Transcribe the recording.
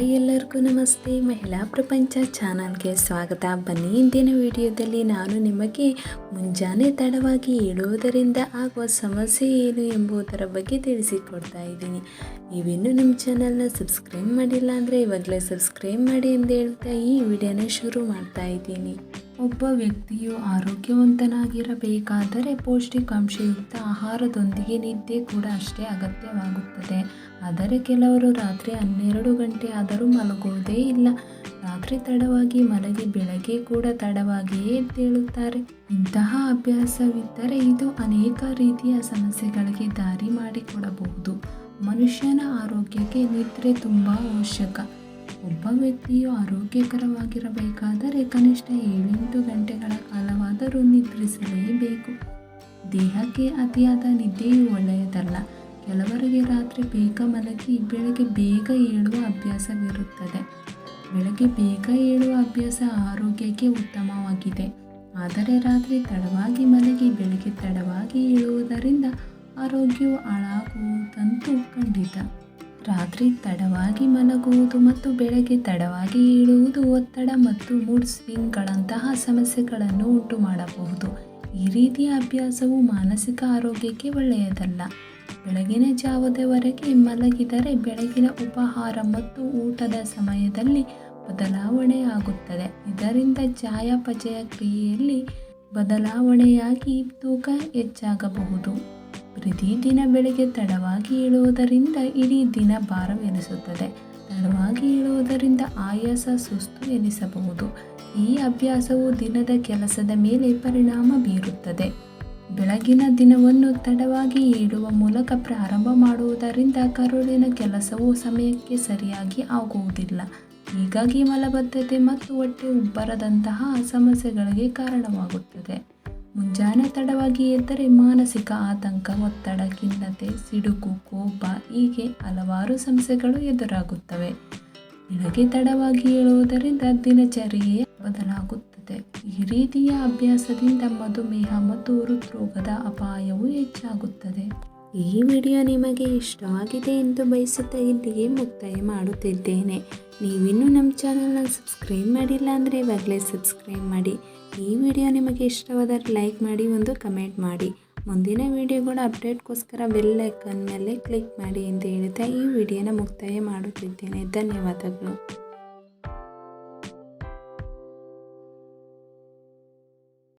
Hi ಎಲ್ಲರಿಗೂ ನಮಸ್ತೆ. ಮಹಿಳಾ ಪ್ರಪಂಚ ಚಾನಲ್ಗೆ ಸ್ವಾಗತ. ಬನ್ನಿ, ಇಂದಿನ ವಿಡಿಯೋದಲ್ಲಿ ನಾನು ನಿಮಗೆ ಮುಂಜಾನೆ ತಡವಾಗಿ ಏಳುವುದರಿಂದ ಆಗುವ ಸಮಸ್ಯೆ ಏನು ಎಂಬುದರ ಬಗ್ಗೆ ತಿಳಿಸಿಕೊಡ್ತಾ ಇದ್ದೀನಿ. ನೀವಿನ್ನೂ ನಮ್ಮ ಚಾನಲ್ನ ಸಬ್ಸ್ಕ್ರೈಬ್ ಮಾಡಿಲ್ಲ ಅಂದರೆ ಇವಾಗಲೇ ಸಬ್ಸ್ಕ್ರೈಬ್ ಮಾಡಿ ಎಂದು ಹೇಳ್ತಾ ಈ ವಿಡಿಯೋನ ಶುರು ಮಾಡ್ತಾ ಇದ್ದೀನಿ. ಒಬ್ಬ ವ್ಯಕ್ತಿಯು ಆರೋಗ್ಯವಂತನಾಗಿರಬೇಕಾದರೆ ಪೌಷ್ಟಿಕಾಂಶಯುಕ್ತ ಆಹಾರದೊಂದಿಗೆ ನಿದ್ದೆ ಕೂಡ ಅಷ್ಟೇ ಅಗತ್ಯವಾಗುತ್ತದೆ. ಆದರೆ ಕೆಲವರು ರಾತ್ರಿ ಹನ್ನೆರಡು ಗಂಟೆ ಆದರೂ ಮಲಗುವುದೇ ಇಲ್ಲ. ರಾತ್ರಿ ತಡವಾಗಿ ಮಲಗಿ ಬೆಳಗ್ಗೆ ಕೂಡ ತಡವಾಗಿಯೇ ಎದ್ದೇಳುತ್ತಾರೆ. ಇಂತಹ ಅಭ್ಯಾಸವಿದ್ದರೆ ಇದು ಅನೇಕ ರೀತಿಯ ಸಮಸ್ಯೆಗಳಿಗೆ ದಾರಿ ಮಾಡಿಕೊಡಬಹುದು. ಮನುಷ್ಯನ ಆರೋಗ್ಯಕ್ಕೆ ನಿದ್ರೆ ತುಂಬ ಅವಶ್ಯಕ. ಒಬ್ಬ ವ್ಯಕ್ತಿಯು ಆರೋಗ್ಯಕರವಾಗಿರಬೇಕಾದರೆ ಕನಿಷ್ಠ ಏಳೆಂಟು ಗಂಟೆಗಳ ಕಾಲವಾದರೂ ನಿದ್ರಿಸಲೇಬೇಕು. ದೇಹಕ್ಕೆ ಅತಿಯಾದ ನಿದ್ದೆಯು ಒಳ್ಳೆಯದಲ್ಲ. ಕೆಲವರಿಗೆ ರಾತ್ರಿ ಬೇಗ ಮಲಗಿ ಬೆಳಗ್ಗೆ ಬೇಗ ಏಳುವ ಅಭ್ಯಾಸವಿರುತ್ತದೆ. ಬೆಳಗ್ಗೆ ಬೇಗ ಏಳುವ ಅಭ್ಯಾಸ ಆರೋಗ್ಯಕ್ಕೆ ಉತ್ತಮವಾಗಿದೆ. ಆದರೆ ರಾತ್ರಿ ತಡವಾಗಿ ಮಲಗಿ ಬೆಳಗ್ಗೆ ತಡವಾಗಿ ಏಳುವುದರಿಂದ ಆರೋಗ್ಯವು ಹಾಳಾಗುವುದಂತೂ ಖಂಡಿತ. ರಾತ್ರಿ ತಡವಾಗಿ ಮಲಗುವುದು ಮತ್ತು ಬೆಳಗ್ಗೆ ತಡವಾಗಿ ಏಳುವುದು ಒತ್ತಡ ಮತ್ತು ಮೂಡ್ ಸ್ವಿಂಗ್ಗಳಂತಹ ಸಮಸ್ಯೆಗಳನ್ನು ಉಂಟು ಮಾಡಬಹುದು. ಈ ರೀತಿಯ ಅಭ್ಯಾಸವು ಮಾನಸಿಕ ಆರೋಗ್ಯಕ್ಕೆ ಒಳ್ಳೆಯದಲ್ಲ. ಬೆಳಗಿನ ಜಾವದವರೆಗೆ ಮಲಗಿದರೆ ಬೆಳಗಿನ ಉಪಹಾರ ಮತ್ತು ಊಟದ ಸಮಯದಲ್ಲಿ ಬದಲಾವಣೆ ಆಗುತ್ತದೆ. ಇದರಿಂದ ಚಾಯಾಪಚಯ ಕ್ರಿಯೆಯಲ್ಲಿ ಬದಲಾವಣೆಯಾಗಿ ತೂಕ ಹೆಚ್ಚಾಗಬಹುದು. ಪ್ರತಿದಿನ ಬೆಳಗ್ಗೆ ತಡವಾಗಿ ಏಳುವುದರಿಂದ ಇಡೀ ದಿನ ಭಾರವೆನಿಸುತ್ತದೆ. ತಡವಾಗಿ ಏಳುವುದರಿಂದ ಆಯಾಸ, ಸುಸ್ತು ಎನಿಸಬಹುದು. ಈ ಅಭ್ಯಾಸವು ದಿನದ ಕೆಲಸದ ಮೇಲೆ ಪರಿಣಾಮ ಬೀರುತ್ತದೆ. ಬೆಳಗಿನ ದಿನವನ್ನು ತಡವಾಗಿ ಏಳುವ ಮೂಲಕ ಪ್ರಾರಂಭ ಮಾಡುವುದರಿಂದ ಕರುಳಿನ ಕೆಲಸವು ಸಮಯಕ್ಕೆ ಸರಿಯಾಗಿ ಆಗುವುದಿಲ್ಲ. ಹೀಗಾಗಿ ಮಲಬದ್ಧತೆ ಮತ್ತು ಹೊಟ್ಟೆ ಉಬ್ಬರದಂತಹ ಸಮಸ್ಯೆಗಳಿಗೆ ಕಾರಣವಾಗುತ್ತದೆ. ಮುಂಜಾನೆ ತಡವಾಗಿ ಎದ್ದರೆ ಮಾನಸಿಕ ಆತಂಕ, ಒತ್ತಡ, ಖಿನ್ನತೆ, ಸಿಡುಕು, ಕೋಪ ಹೀಗೆ ಹಲವಾರು ಸಮಸ್ಯೆಗಳು ಎದುರಾಗುತ್ತವೆ. ಬೆಳಗ್ಗೆ ತಡವಾಗಿ ಏಳುವುದರಿಂದ ದಿನಚರ್ಯೆ ಬದಲಾಗುತ್ತದೆ. ಈ ರೀತಿಯ ಅಭ್ಯಾಸದಿಂದ ಮಧುಮೇಹ ಮತ್ತು ಹೃದ್ರೋಗದ ಅಪಾಯವು ಹೆಚ್ಚಾಗುತ್ತದೆ. ಈ ವಿಡಿಯೋ ನಿಮಗೆ ಇಷ್ಟವಾಗಿದೆ ಎಂದು ಬಯಸುತ್ತಾ ಇಲ್ಲಿಗೆ ಮುಕ್ತಾಯ ಮಾಡುತ್ತಿದ್ದೇನೆ. ನೀವಿನ್ನೂ ನಮ್ಮ ಚಾನಲ್ನ ಸಬ್ಸ್ಕ್ರೈಬ್ ಮಾಡಿಲ್ಲ ಅಂದರೆ ಇವಾಗಲೇ ಸಬ್ಸ್ಕ್ರೈಬ್ ಮಾಡಿ. ಈ ವಿಡಿಯೋ ನಿಮಗೆ ಇಷ್ಟವಾದರೆ ಲೈಕ್ ಮಾಡಿ, ಒಂದು ಕಮೆಂಟ್ ಮಾಡಿ. ಮುಂದಿನ ವಿಡಿಯೋಗಳ ಅಪ್ಡೇಟ್ಗೋಸ್ಕರ ಬೆಲ್ ಐಕನ್ ಮೇಲೆ ಕ್ಲಿಕ್ ಮಾಡಿ ಎಂದು ಹೇಳ್ತಾ ಈ ವಿಡಿಯೋನ ಮುಕ್ತಾಯ ಮಾಡುತ್ತಿದ್ದೇನೆ. ಧನ್ಯವಾದಗಳು.